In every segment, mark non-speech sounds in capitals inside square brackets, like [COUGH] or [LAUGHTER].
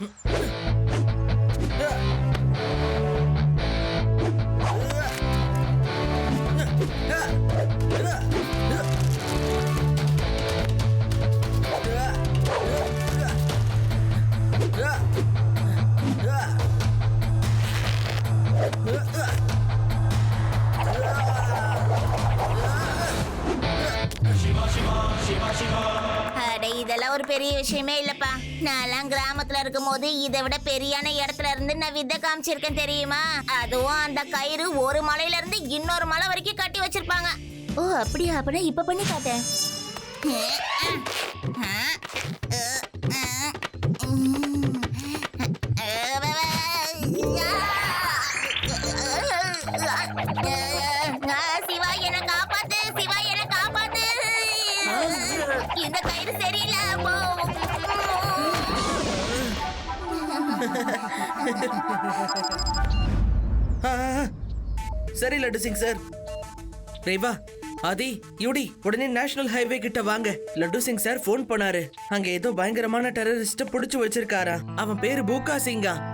Huh. [LAUGHS] விஷயமே இல்லப்பா. நான்லாம் கிராமத்துல இருக்கும்போது இதை விட பெரியான இடத்துல இருந்து நான் வித்தை காமிச்சிருக்கேன் தெரியுமா? அதுவும் அந்த கயிறு ஒரு மலையில இருந்து இன்னொரு மலை வரைக்கும் கட்டி வச்சிருப்பாங்க. ஓ அப்படியா? அப்படின்னா இப்ப பண்ணி காட்டேன். சரி லட்டு சிங் சார். ரேவா ஆதி யூடி உடனே நேஷனல் ஹைவே கிட்ட வாங்க. லட்டு சிங் சார் ஃபோன் பண்ணாரு. அங்க ஏதோ பயங்கரமான டெரரிஸ்ட புடிச்சு வச்சிருக்காரா. அவன் பேரு பூகா சிங்கா.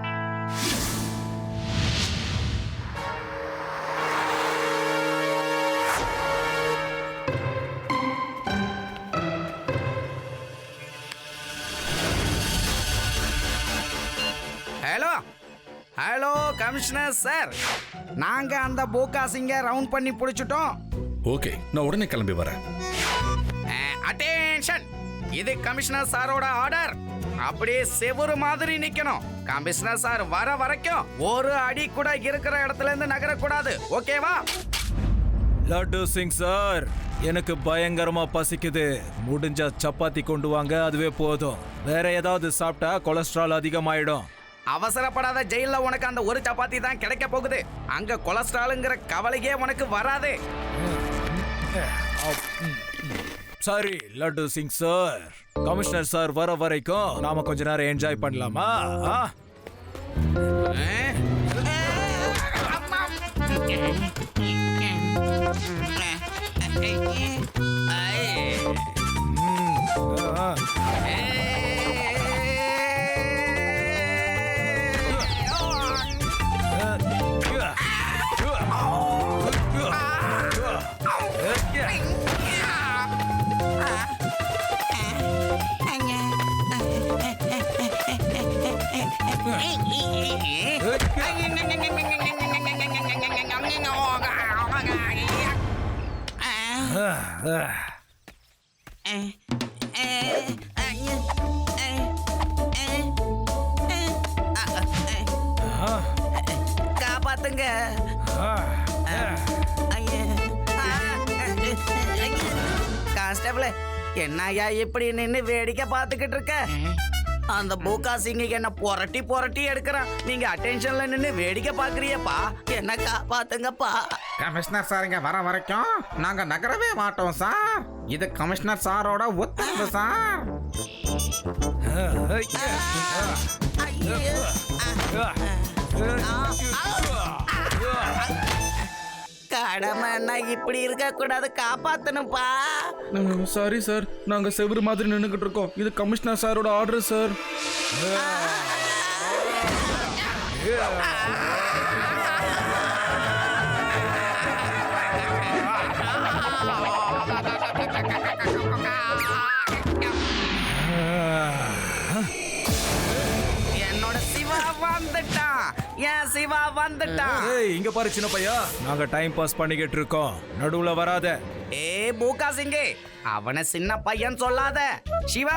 சார். நாங்க அந்த பூகா சிங்க ரவுண்ட் பண்ணி பிடிச்சிட்டோம். ஓகே நான் உடனே கிளம்பி வரேன். அட்டென்ஷன் இது கமிஷனர் சாரோட ஆர்டர் அப்படியே செவுரு மாதிரி நிக்கணும். கமிஷனர் சார் வர வரைக்கும் ஒரு அடி கூட இருக்கிற இடத்துல இருந்து நகரக்கூடாது. ஓகேவா லட்டு சிங் சார் எனக்கு பயங்கரமா பசிக்குது. முடிஞ்ச சப்பாத்தி கொண்டு வாங்க அதுவே போதும். வேற ஏதாவது சாப்பிட்டா கொலஸ்ட்ரால் அதிகமாயிடும். அவசரப்படாத ஜெயில உனக்கு அந்த ஒரு சப்பாத்தி தான் கிடைக்க போகுது. அங்க கொலஸ்ட்ராலுங்கிற கவலையே உனக்கு வராது. சரி Laddu Singh sir. Commissioner sir வர வரைக்கும் நாம கொஞ்ச நேரம் என்ஜாய் பண்ணலாமா? ஆ? காப்பாத்துங்க. கான்ஸ்டபிள் ஐயா இப்படி நின்று வேடிக்கை பார்த்துக்கிட்டு இருக்க? அந்த பூகா சிங்க என்ன புரட்டி புரட்டி எடுக்கிறான் நீங்க அட்டென்ஷன்ல நின்னு வேடிக்கை பாக்குறியப்பா என்ன காப்பாத்துங்கப்பா கமிஷனர் சார் இங்க வர வரைக்கும் நாங்க நகரவே மாட்டோம் சார் இது கமிஷனர் சாரோட உத்தரவு சார் கடமைன்னா இப்படி இருக்க கூடாது காப்பாத்தணும்ப்பா சாரி சார் நாங்க செவுரு மாதிரி நின்னுகிட்டு இருக்கோம். இது கமிஷனர் சாரோட ஆர்டர் சார் என்னோட சிவா வந்துட்டான். என் சிவா வந்துட்டான் ஏய் இங்க பாரு சின்ன பையா. நாங்க டைம் பாஸ் பண்ணிக்கிட்டு இருக்கோம். நடுவுல வராத. ஏ பூகா சிங்கே அவன சின்ன பையன் சொல்லாத. சிவா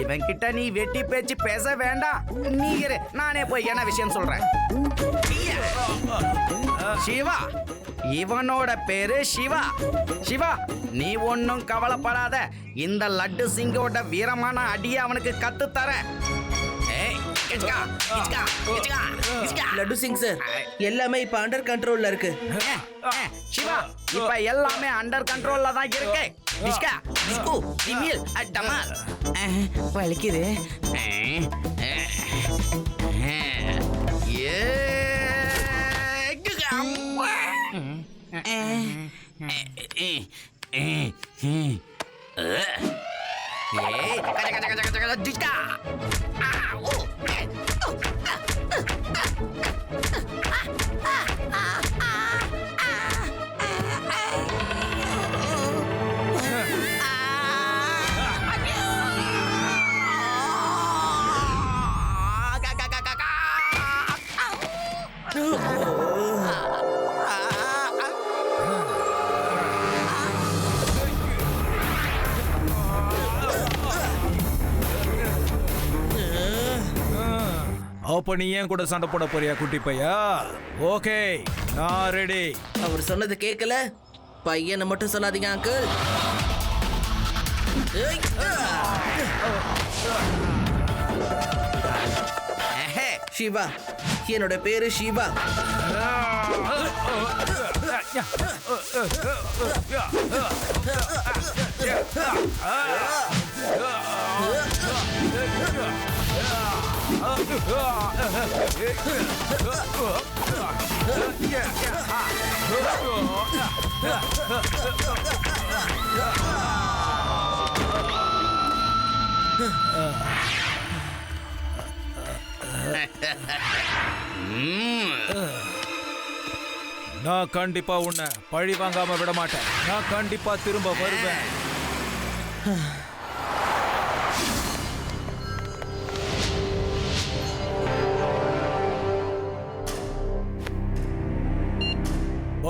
இவன் கிட்ட நீ வெட்டி பேச்சு பேச வேண்டாம். நீ இரு நானே போய் என்ன விஷயம் சொல்றேன்? சிவா இவனோட பேரு சிவா. சிவா நீ ஒன்னும் கவலைப்படாத. இந்த லட்டு சிங்கோட வீரமான அடியை அவனுக்கு கத்து தரேன் லட்டு சிங் சார் எல்லாமே இப்ப அண்டர் கண்ட்ரோல்ல இருக்கு சிவா இப்ப எல்லாமே அண்டர் கண்ட்ரோல்ல தான் இருக்கு டிஸ்கா டிஸ்கு டிமில் டமால் வலிக்குது ஏ ஏய் கட கட கட கட டிஸ்கா ஆ ஓ அப்ப நீ ஏன் கூட சண்டை போட போறியா குட்டி பையா? ஓகே நான் ரெடி அவர் சொன்னது கேட்கல. பையனை மட்டும் சொல்லாதீங்க அங்கிள் சிவா என்னோட பேரு சிவா நான் கண்டிப்பா உன்னை பழி வாங்காம விட மாட்டேன். நான் கண்டிப்பா திரும்ப வருவேன்.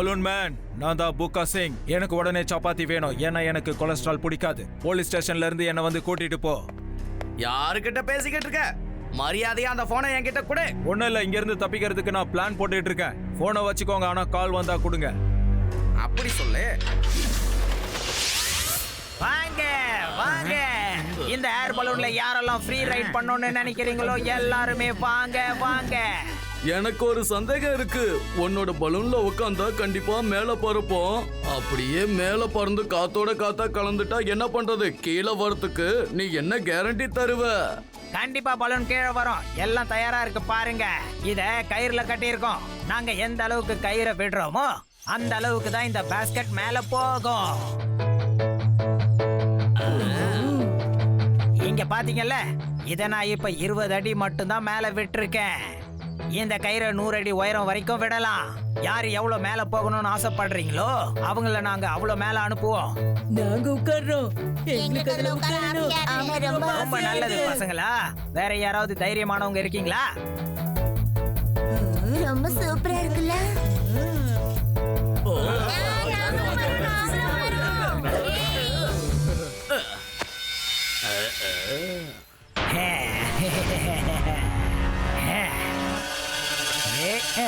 பலூன் மேன் நான் தான் புக்கா சிங் எனக்கு உடனே சப்பாத்தி வேணும். ஏன்னா எனக்கு கொலஸ்ட்ரால் பிடிக்காது. போலீஸ் ஸ்டேஷன்ல இருந்து என்ன வந்து கூட்டிட்டு போ. யாருக்கிட்ட பேசிக்கிட்டு இருக்க? மரியாதையா அந்த போனை என்கிட்ட கொடு. ஒன்னும் இல்ல இங்க இருந்து தப்பிக்கிறதுக்கு நான் பிளான் போட்டுட்டு இருக்கேன். போனை வச்சுக்கோங்க ஆனா கால் வந்தா கொடுங்க. அப்படி சொல்லு. வாங்க வாங்க. இந்த ஏர் பலூன்ல யாரெல்லாம் ஃப்ரீ ரைட் பண்ணணும்னு நினைக்கிறீங்களோ எல்லாருமே வாங்க வாங்க. எனக்கு ஒரு சந்தேகம் இருக்கு. உன்னோட பலூன்ல உட்காந்தா கண்டிப்பா மேல பறப்போம். அப்படியே மேல பறந்து காத்தோட காத்தா கலந்துட்டா என்ன பண்றது? கீழே வரத்துக்கு நீ என்ன கேரண்டி தருவ? கண்டிப்பா பலூன் கீழே வரும். எல்லாம் தயாரா இருக்கு பாருங்க. இத கயிறுல கட்டியிருக்கோம். நாங்க எந்த அளவுக்கு கயிறை விடுறோமோ அந்த அளவுக்கு தான் இந்த பாஸ்கெட் மேல போகும். இங்க பாத்தீங்கல்ல இதை நான் இப்ப இருபது அடி மட்டும்தான் மேல விட்டிருக்கேன். இந்த கயிறை நூறு அடி உயரம் வரைக்கும் விடலாம். யார் எவ்வளவு மேல போகணும்னு ஆசைப்படுறீங்களோ அவங்கள நாங்க அவ்வளவு மேல அனுப்புவோம். நாங்க உட்கார்றோம். எங்களுக்கு அதுல ரொம்ப நல்லது பசங்களா. வேற யாராவது தைரியமானவங்க இருக்கீங்களா? ரொம்ப சூப்பரா இருக்குல்ல. ஹலோ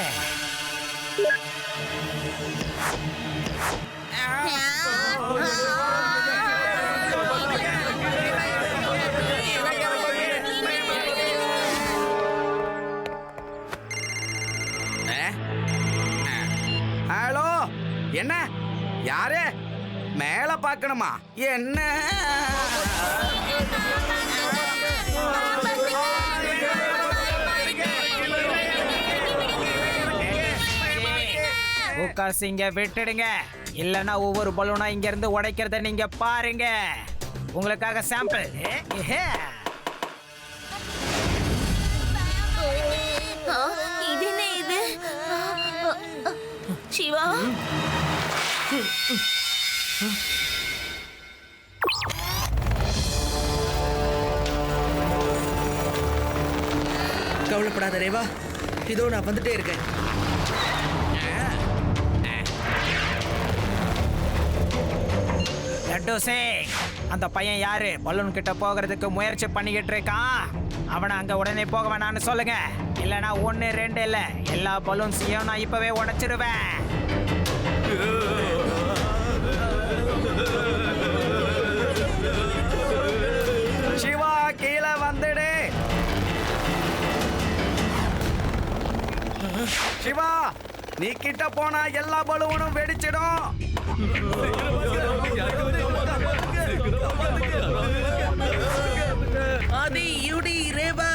என்ன? யாரு? மேல பார்க்கணுமா? என்ன? உட்காசிங்க விட்டுடுங்க. இல்லனா ஒவ்வொரு பலூனா இங்க இருந்து உடைக்கிறத நீங்க பாருங்க. உங்களுக்காக சாம்பிள் இது என்ன இது. சிவா? கவலைப்படாத ரேவா இதோ நான் வந்துட்டே இருக்கேன். லட்டு சிங் அந்த பையன் யாரு? பலூன் கிட்ட போகிறதுக்கு முயற்சி பண்ணிக்கிட்டு இருக்கான். அவனை அங்க உடனே போக வேணாம்னு சொல்லுங்க. இல்லனா ஒன்னு ரெண்டு இல்ல. எல்லா பலூன்ஸையும் நான் இப்பவே உடைச்சிருவேன். சிவா கீழே வந்துடு. சிவா நீ கிட்ட போனா எல்லா பலூனும் வெடிச்சிடும். ஆதி யூடி ரேவா.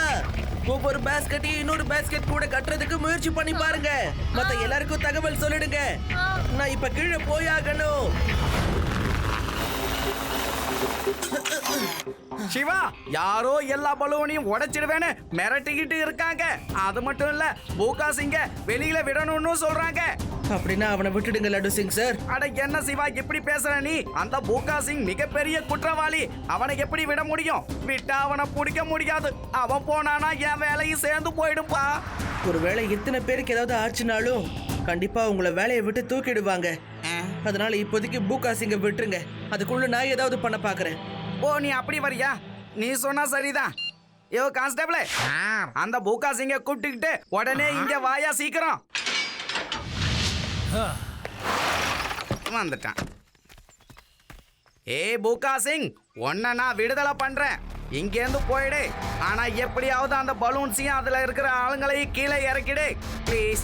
ஒவ்வொரு பேஸ்கெட்டையும் இன்னொரு பேஸ்கெட் கூட கட்டுறதுக்கு முயற்சி பண்ணி பாருங்க. மத்த எல்லாருக்கும் தகவல் சொல்லிடுங்க. நான் இப்ப கீழே போயாகணும். சிவா யாரோ எல்லா பலூனையும் உடைச்சிடுவேன்னு மிரட்டிக்கிட்டு இருக்காங்க. அது மட்டும் இல்ல பூகா சிங்க வெளியில விடணும்னு சொல்றாங்க. அப்படின்னா அவனை விட்டுடுங்க லட்டு சிங் சார். அட என்ன சிவா இப்படி பேசுற நீ? அந்த பூகா சிங் மிகப்பெரிய குற்றவாளி. அவனை எப்படி விட முடியும்? விட்டா அவனை பிடிக்க முடியாது. அவன் போனானா என் வேலையும் சேர்ந்து போயிடும்பா. ஒருவேளை இத்தனை பேருக்கு ஏதாவது ஆச்சுனாலும் கண்டிப்பா உங்களை வேலையை விட்டு தூக்கிடுவாங்க. அதனால இப்போதைக்கு பூகா சிங்க விட்டுருங்க. அதுக்குள்ள நான் ஏதாவது பண்ண பாக்குறேன். ஓ நீ அப்படி வரியா? நீ சொன்னா சரிதான். யோ கான்ஸ்டபிள். அந்த பூகா சிங்க கூப்பிட்டுக்கிட்டு உடனே இங்க வாயா சீக்கிரம். வந்துட்டான். ஏ பூகா சிங் உன்னை நான் விடுதலை பண்றேன். இங்கேருந்து போயிடு. ஆனா எப்படியாவது அந்த பலூன்ஸையும் அதுல இருக்கிற ஆளுங்களையும் கீழே இறக்கிடு. ப்ளீஸ்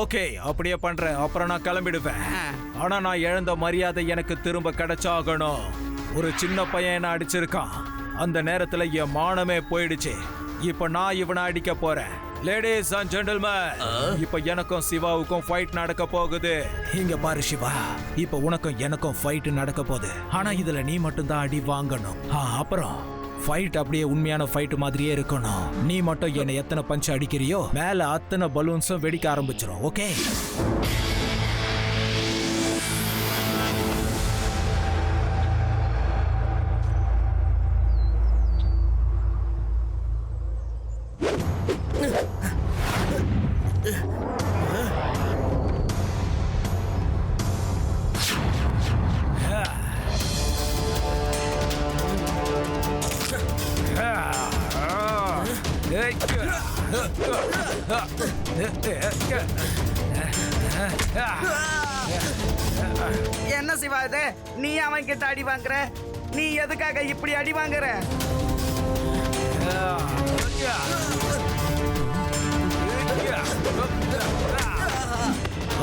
ஓகே அப்படியே பண்றேன். அப்புறம் நான் கிளம்பிடுவேன். ஆனா நான் இழந்த மரியாதை எனக்கு திரும்ப கிடைச்சாகணும். ஒரு சின்ன பையன் என்ன அடிச்சிருக்கான். அந்த நேரத்துல என் மானமே போயிடுச்சு. இப்ப நான் இவனை அடிக்க போறேன். லேடிஸ் அண்ட் ஜென்டில்மேன் இப்ப எனக்கும் சிவாவுக்கும் ஃபைட் நடக்க போகுது. இங்க பாரு சிவா இப்ப உனக்கும் எனக்கும் ஃபைட் நடக்க போகுது. ஆனா இதுல நீ மட்டும் தான் அடி வாங்கணும். அப்புறம் ஃபைட் அப்படியே உண்மையான ஃபைட் மாதிரியே இருக்கணும். நீ மட்டும் என்னை எத்தனை பஞ்ச் அடிக்கிறியோ மேல அத்தனை பலூன்ஸும் வெடிக்க ஆரம்பிச்சிரும் ஓகே வாத நீ அவன் கிட்ட அடி வாங்குற? நீ எதுக்காக இப்படி அடி வாங்குற?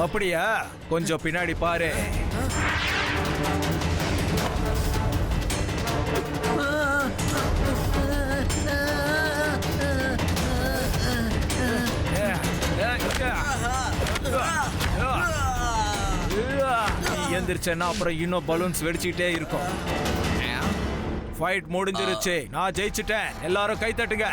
அப்படியா? கொஞ்சம் பின்னாடி பாரு. நீ அப்புறம் இன்னும் பலூன்ஸ் வெடிச்சிட்டே இருக்கும். ஃபைட் முடிஞ்சிருச்சு. நான் ஜெயிச்சிட்டேன். எல்லாரும் கை தட்டுங்க.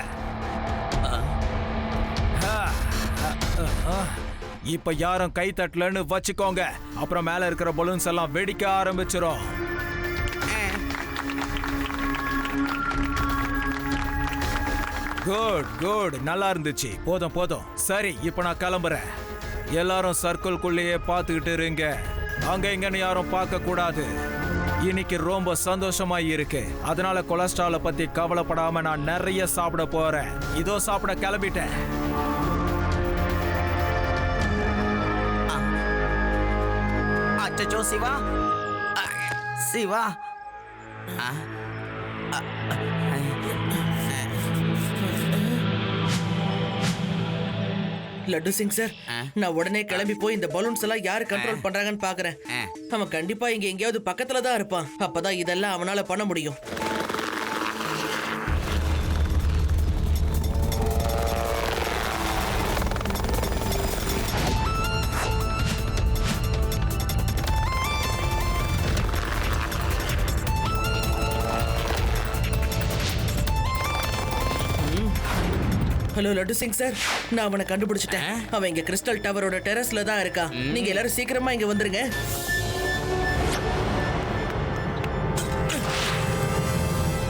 இப்ப யாரும் கை தட்டலன்னு வச்சுக்கோங்க. அப்புறம் மேல இருக்கிற பலூன்ஸ் எல்லாம் வெடிக்க ஆரம்பிச்சிடும் குட் குட் நல்லா இருந்துச்சு. போதும் போதும். சரி இப்போ நான் கிளம்புறேன். எல்லாரும் சர்க்கிள்குள்ளேயே பார்த்துக்கிட்டு இருங்க. அங்க இங்கன்னு யாரும் பார்க்க கூடாது. இன்னைக்கு ரொம்ப சந்தோஷமா இருக்கு. அதனால கொலஸ்ட்ரால பத்தி கவலைப்படாம நான் நிறைய சாப்பிட போறேன். இதோ சாப்பிட கிளம்பிட்டேன். அச்சோ சிவா. சிவா. லட்டு சிங் சார்? நான் உடனே கிளம்பி போய் இந்த பலூன்ஸ் எல்லாம் யாரு கண்ட்ரோல் பண்றாங்கன்னு பாக்குறேன். அவன் கண்டிப்பா இங்க எங்கேயாவது பக்கத்துல தான் இருப்பான் அப்பதான் இதெல்லாம் அவனால பண்ண முடியும் ஹலோ லட்டு சிங் சார். நான் அவனை கண்டுபிடிச்சிட்டேன். அவன் இங்க கிறிஸ்டல் டவரோட டெரஸ்ல தான் இருக்கான். நீங்க எல்லாரும் சீக்கிரமா இங்க வந்துருங்க.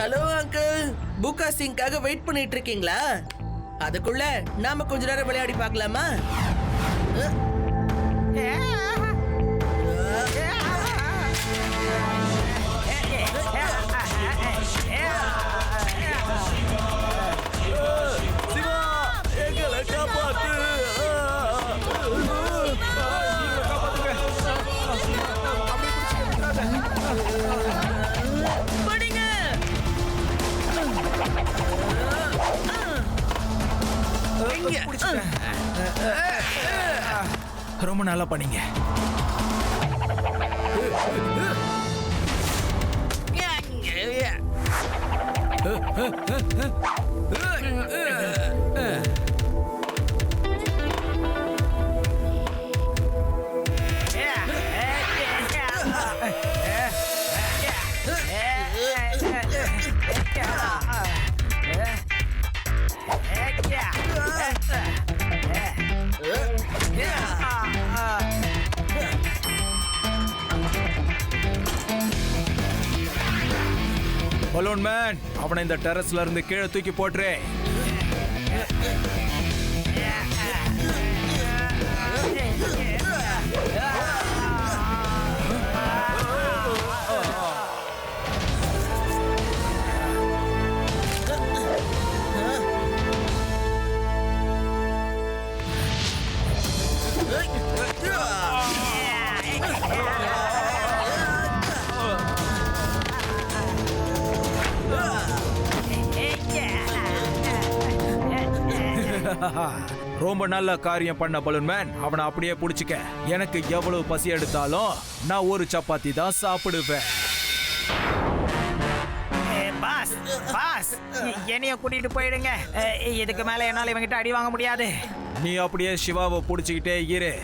Hello uncle. பூகா சிங்காக வெயிட் பண்ணிட்டு இருக்கீங்களா? அதுக்குள்ள நாம கொஞ்ச நேரம் விளையாடி பார்க்கலாமா? ரொம்ப நல்லா பண்ணீங்க. Yeah. பலூன் மேன் அவனை இந்த டெரஸ்ல இருந்து கீழே தூக்கி போட்டுரு. [LAUGHS] ரொம்ப நல்ல காரியம் பண்ண பலூன் மேன். அவனை அப்படியே பிடிச்சிக்க. எனக்கு எவ்வளவு பசி எடுத்தாலும் நான் ஒரு சப்பாத்தி தான் சாப்பிடுவேன். பாஸ் பாஸ் என்னைய கூட்டிட்டு போயிடுங்க. இதுக்கு மேல என்னால இவங்கிட்ட அடி வாங்க முடியாது. நீ அப்படியே சிவாவை பிடிச்சிக்கிட்டே இரு.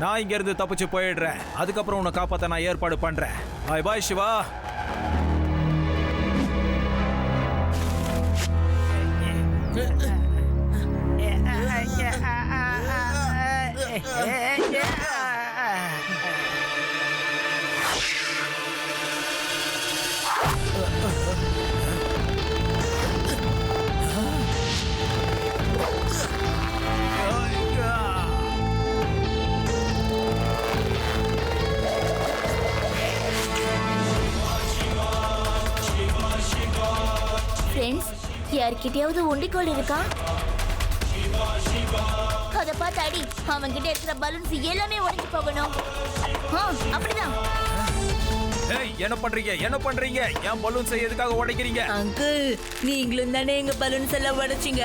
நான் இங்க இருந்து தப்பிச்சு போயிடுறேன். அதுக்கப்புறம் உன்னை காப்பாத்த நான் ஏற்பாடு பண்றேன். பாய் பாய் சிவா. யார்கிட்டயாவது ஒண்டிக்கோள் இருக்கா? அதை பார்த்து அடி அவன் கிட்ட இருக்கிற பலூன்ஸ் எல்லாமே உடைஞ்சு போகணும். அப்படிதான். என்ன பண்றீங்க? என்ன பண்றீங்க? ஏன் பலூன்ஸ் எதுக்காக உடைக்கிறீங்க? அங்கு நீங்களும் தானே எங்க பலூன்ஸ் எல்லாம் உடைச்சிங்க?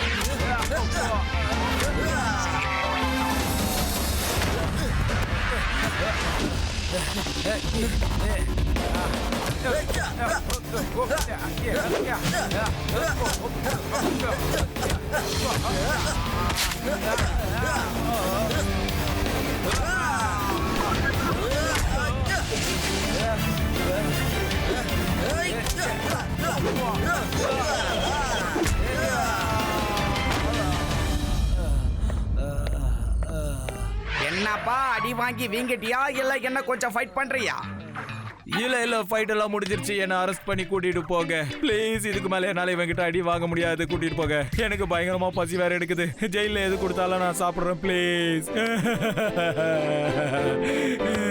Yeah. அடி வாங்கி வீங்கிட்டியா? இல்ல என்ன கொஞ்சம் ஃபைட் பண்றியா? இல்ல இல்ல ஃபைட் எல்லாம் முடிஞ்சிருச்சு. என்ன அரெஸ்ட் பண்ணி கூட்டிட்டு போக ப்ளீஸ் இதுக்கு மேல என்னால இவங்கிட்ட அடி வாங்க முடியாது. கூட்டிட்டு போக எனக்கு பயங்கரமா பசி வேற எடுக்குது. ஜெயில எது கொடுத்தாலும் நான் சாப்பிடுறேன் ப்ளீஸ் [LAUGHS]